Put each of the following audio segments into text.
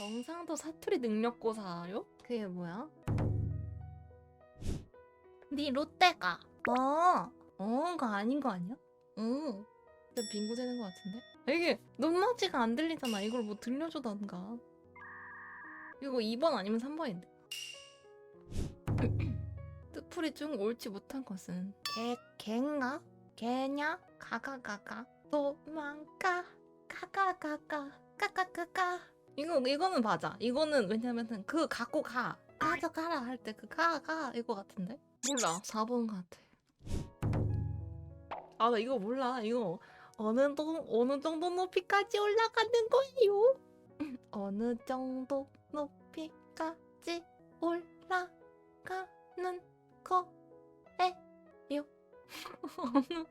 경상도 사투리 능력고사요? 그게 뭐야? 네 롯데가 어, 어가 아닌 거 아니야? 응 진짜 빙고 되는 거 같은데? 이게 높낮이가 안 들리잖아 이걸 뭐 들려줘던가 이거 2번 아니면 3번인데 뜻풀이 중 옳지 못한 것은 개, 개인가? 개냐? 가가가가 도망가 가가가가 까까까까 이거 이거는 맞아 이거는 왜냐면은 그 갖고 가. 가져가라 할 때 그 가 가 이거 같은데? 몰라. 4번 같아. 아 나 이거 몰라. 이거 어느 정 어느 정도 높이까지 올라가는 거예요? 어느 정도 높이까지 올라가는 거예요? 어느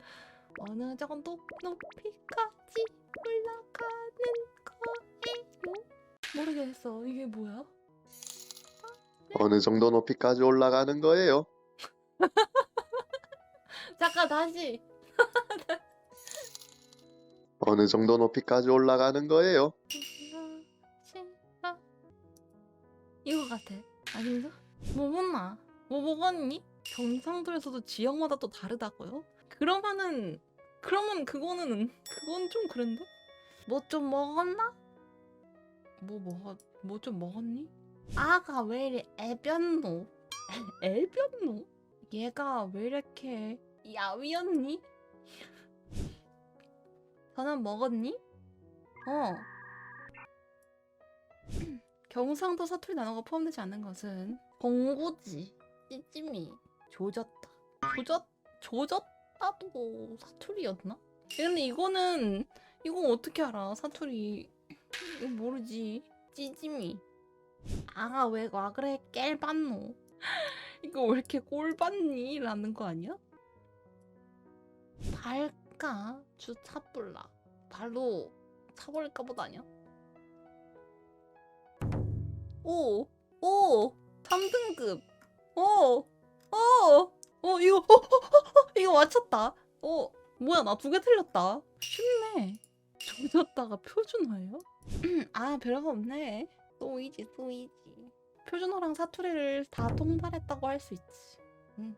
어느 정도 높이까지 올라가는 거예요? 모르겠어. 이게 뭐야? 어느 정도 높이까지 올라가는 거예요? 잠깐 다시. 어느 정도 높이까지 올라가는 거예요? 이거 같아. 아닌가? 뭐 먹나? 뭐 먹었니? 경상도에서도 지역마다 또 다르다고요? 그러면은 그러면 그거는 그건 좀 그런데? 뭐 좀 먹었나? 뭐 먹었 뭐 좀 먹었니? 아가 왜 이리 애변노? 애변노? 얘가 왜 이렇게 야위었니? 저는 먹었니? 어. 경상도 사투리 단어가 포함되지 않는 것은 공구지, 찌찌미, 조졌다. 조졌 조졌다도 사투리였나? 근데 이거는 이건 어떻게 알아? 사투리 이거 모르지. 찌찌미. 아가 왜 와 그래 깰 봤노? 이거 왜 이렇게 꼴 봤니? 라는 거 아니야? 발까 주차 불라 발로 차버릴까 보다 아니야? 오! 오! 3등급! 오! 오! 어 이거 어, 어, 어, 어, 이거 맞췄다. 어 뭐야 나 두 개 틀렸다. 쉽네. 조졌다가 표준어예요? 아 별거 없네. 또 이지 또 이지. 표준어랑 사투리를 다 통달했다고 할 수 있지. 응.